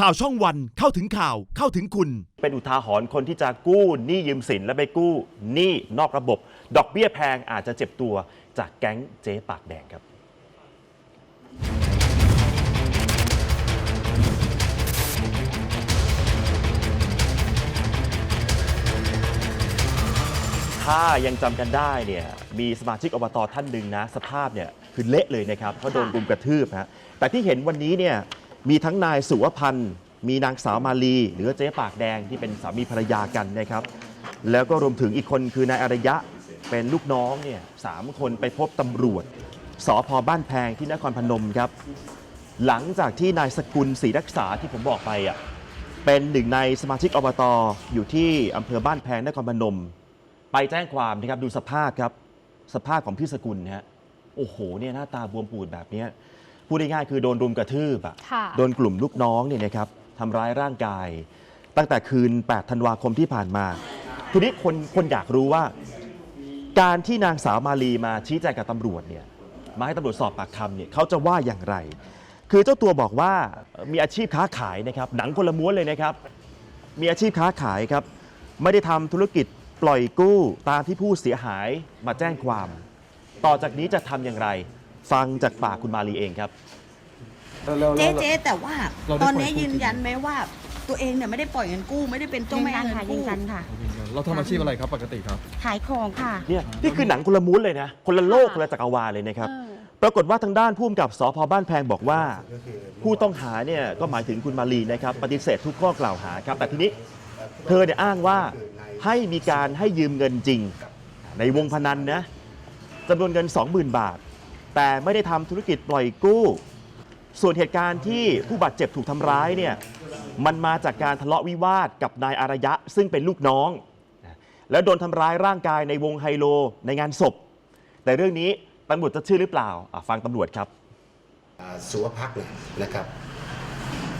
ข่าวช่องวันเข้าถึงข่าวเข้าถึงคุณ เป็นอุทาหรณ์คนที่จะกู้หนี้ยืมสินและไปกู้หนี้นอกระบบ ดอกเบี้ยแพงอาจจะเจ็บตัวจากแก๊งเจ๊ปากแดงครับ ถ้ายังจำกันได้เนี่ยมีสมาชิกอบตท่านหนึ่งนะ สภาพเนี่ยคือเละเลยนะครับเพราะโดนรุมกระทืบฮะแต่ที่เห็นวันนี้เนี่ย มีทั้งนายสุวพันธ์มีนางสาวมาลี หรือเจ๊ปากแดงที่เป็นสามีภรรยากันนะครับ แล้วก็รวมถึงอีกคนคือนายอารยะเป็นลูกน้องเนี่ยสามคนไปพบตำรวจสพบ้านแพงที่นครพนมครับ หลังจากที่นายสกุลศรีรักษาที่ผมบอกไปอะเป็นหนึ่งในสมาชิกอบตอยู่ที่อำเภอบ้านแพงนครพนม ไปแจ้งความนะครับดูสภาพครับ สภาพของพี่สกุลนะฮะโอ้โหเนี่ยหน้าตาบวมปูดแบบเนี้ พูดง่ายๆคือโดนรุมกระทืบอะค่ะ โดนกลุ่มลูกน้องเนี่ยนะครับทำร้ายร่างกาย ตั้งแต่คืน 8 ธันวาคมที่ผ่านมา ทีนี้คนคนอยากรู้ว่า การที่นางสาวมาลีมาชี้แจงกับตำรวจเนี่ยมาให้ตำรวจสอบปากคำเนี่ยเขาจะว่าอย่างไร คือเจ้าตัวบอกว่ามีอาชีพค้าขายนะครับหนังคนละม้วนเลยนะครับ มีอาชีพค้าขายครับ ไม่ได้ทำธุรกิจปล่อยกู้ตามที่ผู้เสียหายมาแจ้งความ ต่อจากนี้จะทำอย่างไร ฟังจากปากคุณมาลีเองครับ แล้วเจ๊แล้วเจ๊แต่ว่าเราได้ตอนนี้ปล่อยกู้ ยืนยันไหมว่า ตัวเองเนี่ยไม่ได้ปล่อยเงินกู้ไม่ได้เป็นเจ้ายืนแม่ยันเงินค่ะยืกู้นยันค่ะเราทำอาชีพอะไรครับปกติครับ ขายของค่ะ เนี่ยนี่คือหนังคนละม้วนเลยนะ คนละโลกคนละจักรวาลเลยนะครับเออปรากฏว่าทางด้านผู้กำกับสพบ้านแพงบอกว่า ผู้ต้องหาเนี่ยก็หมายถึงคุณมาลีนะครับ ปฏิเสธทุกข้อกล่าวหาครับ แต่ทีนี้เธอเนี่ยอ้างว่าให้มีการให้ยืมเงินจริง ในวงพนันนะจำนวนเงิน 20,000 บาท แต่ไม่ได้ทำธุรกิจปล่อยกู้ ส่วนเหตุการณ์ที่ผู้บาดเจ็บถูกทำร้ายเนี่ยมันมาจากการทะเลาะวิวาทกับนายอารยะ ซึ่งเป็นลูกน้อง แล้วโดนทำร้ายร่างกายในวงไฮโลในงานศพ แต่เรื่องนี้ตำรวจจะเชื่อหรือเปล่าอะฟังตำรวจครับ อ่าสุวพักเนี่ยนะครับ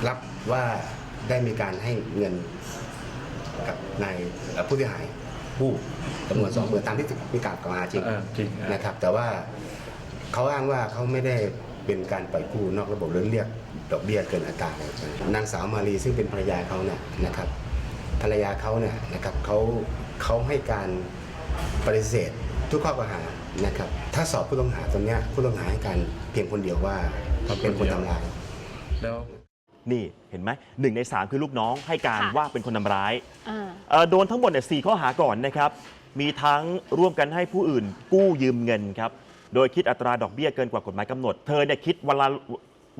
รับว่าได้มีการให้เงินกับนายเอ่อผู้เสียหายผู้จำนวนสองหมื่นตามที่มีการกล่าวหาจริงเออจริงอะนะครับ แต่ว่า เขาอ้างว่าเขาไม่ได้เป็นการปล่อยกู้นอกระบบหรือเรียกดอกเบี้ยเกินอัตราเลยนางสาวมาลีซึ่งเป็นภรรยาเขาเนี่ยนะครับ ภรรยาเขาเนี่ยนะครับเขาเขาให้การปฏิเสธทุกข้อกล่าวหานะครับ ถ้าสอบผู้ต้องหาตรงเนี้ยผู้ต้องหาให้การเพียงคนเดียวว่าเป็นคนทำร้าย แล้วนี่เห็นไหมหนึ่งในสามคือลูกน้องให้การค่ะ ว่าเป็นคนทำร้ายอ่า เอ่อโดนทั้งหมดเนี่ยสข้อหาก่อนนะครับ มีทั้งร่วมกันให้ผู้อื่นกู้ยืมเงินครับ โดยคิดอัตราดอกเบี้ยเกินกว่ากฎหมายกำหนด เธอเนี่ยคิดวันละ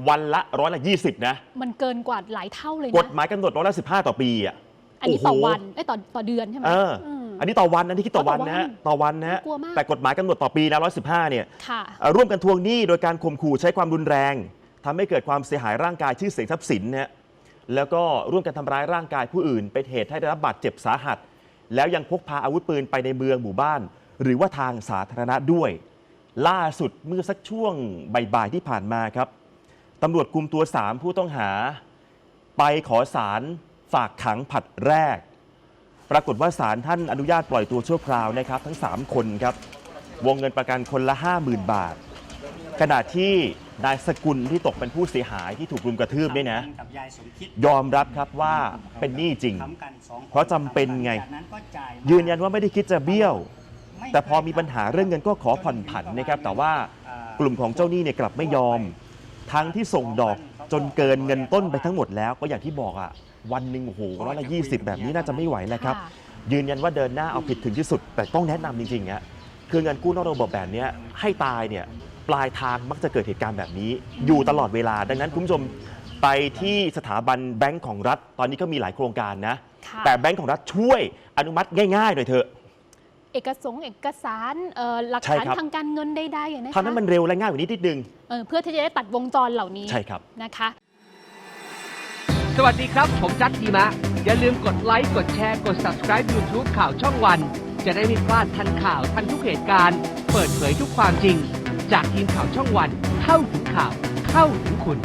วันละร้อยละยี่สิบนะ มันเกินกว่าหลายเท่าเลยกฎนะหมายกำหนดร้อยละสิบห้าต่อปีอะ อันนี้โโหต่อวันไอ้ยต่อต่อเดือนใช่ไหมเออ ม อันนี้ต่อวันนะที่คิดต่อวันนะฮะต่อวันนะฮะกลัวมาก แต่กฎหมายกำหนดต่อปีนะร้อยสิบห้าเนี่ย ค่ะ เอ่อร่วมกันทวงหนี้โดยการข่มขู่ใช้ความรุนแรงทำให้เกิดความเสียหายร่างกายชื่อเสียงทรัพย์สินนะฮะแล้วก็ร่วมกันทำร้ายร่างกายผู้อื่น เป็นเหตุให้ได้รับบาดเจ็บสาหัส แล้วยังพกพาอาวุธปืนไปในเมืองหมู่บ้าน หรือว่าทางสาธารณะด้วย ล่าสุดเมื่อสักช่วงบ่ายๆที่ผ่านมาครับตำรวจคุมตัว 3 ผู้ต้องหา ไปขอสารฝากขังผัดแรก ปรากฏว่าศาลท่านอนุญาตปล่อยตัวชั่วคราวนะครับ ทั้ง 3 คนครับ วงเงินประกันคนละ 50,000 บาท ขณะที่นายสกุลที่ตกเป็นผู้เสียหายที่ถูกรุมกระทืบเนี่ยนะ ยอมรับครับว่าเป็นหนี้จริง เพราะจำเป็นไง ยืนยันว่าไม่ได้คิดจะเบี้ยว แต่พอมีปัญหาเรื่องเงินก็ขอผ่อนผันนะครับ แต่ว่ากลุ่มของเจ้าหนี้เนี่ยกลับไม่ยอม ทั้งที่ส่งดอกจนเกินเงินต้นไปทั้งหมดแล้วก็อย่างที่บอกอะวันหนึ่งโอ้โหร้อยละยี่สิบแบบนี้น่าจะไม่ไหวแล้วครับค่ะยืนยันว่าเดินหน้าเอาผิดถึงที่สุด แต่ต้องแนะนำจริงๆอะคือเงินกู้นอกระบบแบบเนี้ยให้ตายเนี่ยปลายทางมักจะเกิดเหตุการณ์แบบนี้ อยู่ตลอดเวลา ดังนั้นคุณผู้ชมไปที่สถาบันแบงก์ของรัฐ ตอนนี้ก็มีหลายโครงการนะ ค่ะ แต่แบงก์ของรัฐช่วยอนุมัติง่ายๆหน่อยเถอะ เอกสงค์เอกสารเอ่อหลักใช่ฐานครับ ทางการเงินใดๆอะนะคะทำให้มันเร็วและง่ายกว่านี้นิดนึง เออเพื่อที่จะได้ตัดวงจรเหล่านี้ใช่ครับ นะคะ สวัสดีครับ ผมจัดทีมะ อย่าลืมกดไลค์ กดแชร์ กด subscribe YouTube ข่าวช่องวัน จะได้ไม่พลาดทันข่าวทันทุกเหตุการณ์ เปิดเผยทุกความจริง จากทีมข่าวช่องวัน เข้าถึงข่าว เข้าถึงคุณ